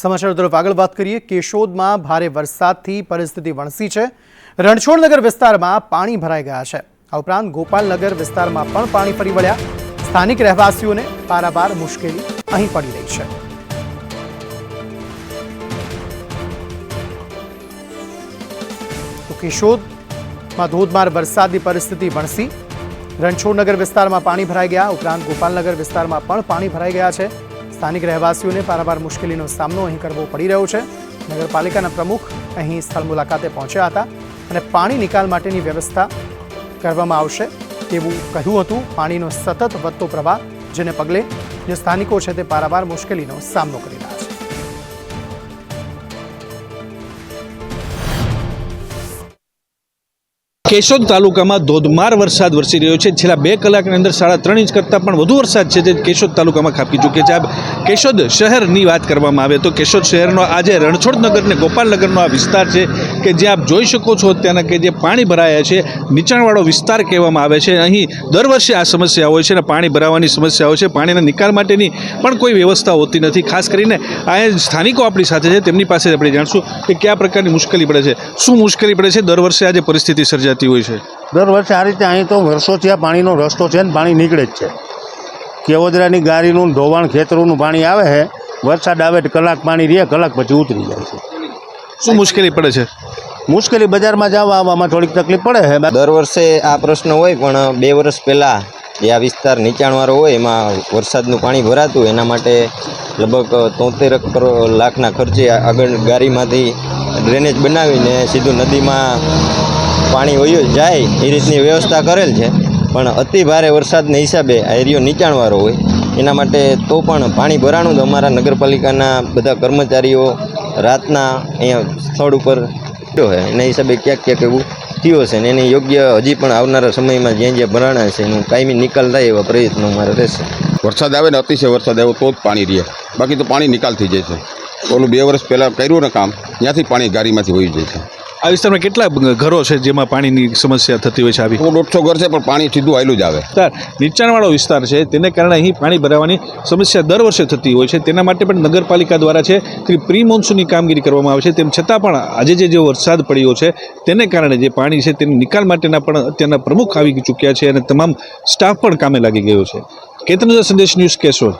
સમાચાર તરફ આગળ વાત કરીએ. કેશોદમાં ભારે વરસાદથી પરિસ્થિતિ વણસી છે. રણછોડનગર વિસ્તારમાં પાણી ભરાઈ ગયા છે. આ ઉપરાંત ગોપાલનગર વિસ્તારમાં પણ પાણી ફરી વળ્યા. સ્થાનિક રહેવાસીઓને પારાવાર મુશ્કેલી અહીં પડી રહી છે. તો કેશોદમાં ધોધમાર વરસાદની પરિસ્થિતિ વણસી. રણછોડનગર વિસ્તારમાં પાણી ભરાઈ ગયા. ઉપરાંત ગોપાલનગર વિસ્તારમાં પણ પાણી ભરાઈ ગયા છે. સ્થાનિક રહેવાસીઓને પારાવાર મુશ્કેલીનો સામનો અહીં કરવો પડી રહ્યો છે. નગરપાલિકાના પ્રમુખ અહીં સ્થળ મુલાકાતે પહોંચ્યા હતા અને પાણી નિકાલ માટેની વ્યવસ્થા કરવામાં આવશે તેવું કહ્યું હતું. પાણીનો સતત વધતો પ્રવાહ, જેને પગલે જે સ્થાનિકો છે તે પારાવાર મુશ્કેલીનો સામનો કરી રહ્યા છે. કેશોદ તાલુકામાં ધોધમાર વરસાદ વરસી રહ્યો છે. છેલ્લા બે કલાકની અંદર સાડા ત્રણ ઇંચ કરતાં પણ વધુ વરસાદ છે જે કેશોદ તાલુકામાં ખાબકી ચૂક્યો છે. આ કેશોદ શહેરની વાત કરવામાં આવે તો કેશોદ શહેરનો આજે રણછોડનગર ને ગોપાલનગરનો આ વિસ્તાર છે કે જે આપ જોઈ શકો છો અત્યારના કે જે પાણી ભરાયા છે, નીચાણવાળો વિસ્તાર કહેવામાં આવે છે. અહીં દર વર્ષે આ સમસ્યા હોય છે અને પાણી ભરાવાની સમસ્યા હોય છે. પાણીના નિકાલ માટેની પણ કોઈ વ્યવસ્થા હોતી નથી. ખાસ કરીને આ સ્થાનિકો આપણી સાથે છે. તેમની પાસે આપણે જાણશું કે કયા પ્રકારની મુશ્કેલી પડે છે. શું મુશ્કેલી પડે છે? દર વર્ષે આજે પરિસ્થિતિ સર્જાતી હોય છે. દર વર્ષે આ રીતે અહીં તો વર્ષોથી આ પાણીનો રસ્તો છે ને પાણી નીકળે જ છે. કેવોદરાની ગારીનું ધોવાણ ખેતરોનું પાણી આવે છે વરસાદ આવે તો કલાક પાણી રહે કલાક પછી ઉતરી જાય છે. શું મુશ્કેલી પડે છે? મુશ્કેલી બજારમાં જવા આવવામાં થોડીક તકલીફ પડે છે. દર વર્ષે આ પ્રશ્ન હોય પણ બે વર્ષ પહેલાં જે આ વિસ્તાર નીચાણવાળો હોય એમાં વરસાદનું પાણી ભરાતું એના માટે લગભગ તોતેર લાખના ખર્ચે આગળ ગાડીમાંથી ડ્રેનેજ બનાવીને સીધું નદીમાં પાણી વયું જાય એ રીતની વ્યવસ્થા કરેલ છે. પણ અતિ ભારે વરસાદને હિસાબે આ એરિયો નીચાણવાળો હોય. એના માટે તો પણ પાણી ભરાણું તો અમારા નગરપાલિકાના બધા કર્મચારીઓ રાતના અહીંયા સ્થળ ઉપર થયો છે. એના હિસાબે ક્યાંક ક્યાંક એવું થયો છે ને એને યોગ્ય હજી પણ આવનારા સમયમાં જ્યાં જ્યાં ભરાણા છે એનું કાયમી નિકાલ થાય એવા પ્રયત્નો અમારે રહેશે. વરસાદ આવે ને અતિશય વરસાદ આવ્યો તો જ પાણી રહે. બાકી તો પાણી નિકાલ થઈ જાય છે. ઓલું બે વર્ષ પહેલાં કર્યું ને કામ ત્યાંથી પાણી ગાડીમાંથી વહી જાય છે. આ વિસ્તારમાં કેટલા ઘરો છે જેમાં પાણીની સમસ્યા થતી હોય છે આવી? દોઢસો ઘર છે પણ પાણી સીધું આવેલું જ આવે. વિસ્તાર નીચાણવાળો વિસ્તાર છે તેને કારણે અહીં પાણી ભરાવાની સમસ્યા દર વર્ષે થતી હોય છે. તેના માટે પણ નગરપાલિકા દ્વારા છે તે પ્રી મોન્સૂનની કામગીરી કરવામાં આવે છે. તેમ છતાં પણ આજે જે જે વરસાદ પડ્યો છે તેને કારણે જે પાણી છે તેની નિકાલ માટેના પણ અત્યારના પ્રમુખ આવી ચૂક્યા છે અને તમામ સ્ટાફ પણ કામે લાગી ગયો છે. કેતનજા સંદેશ ન્યૂઝ કેશોદ.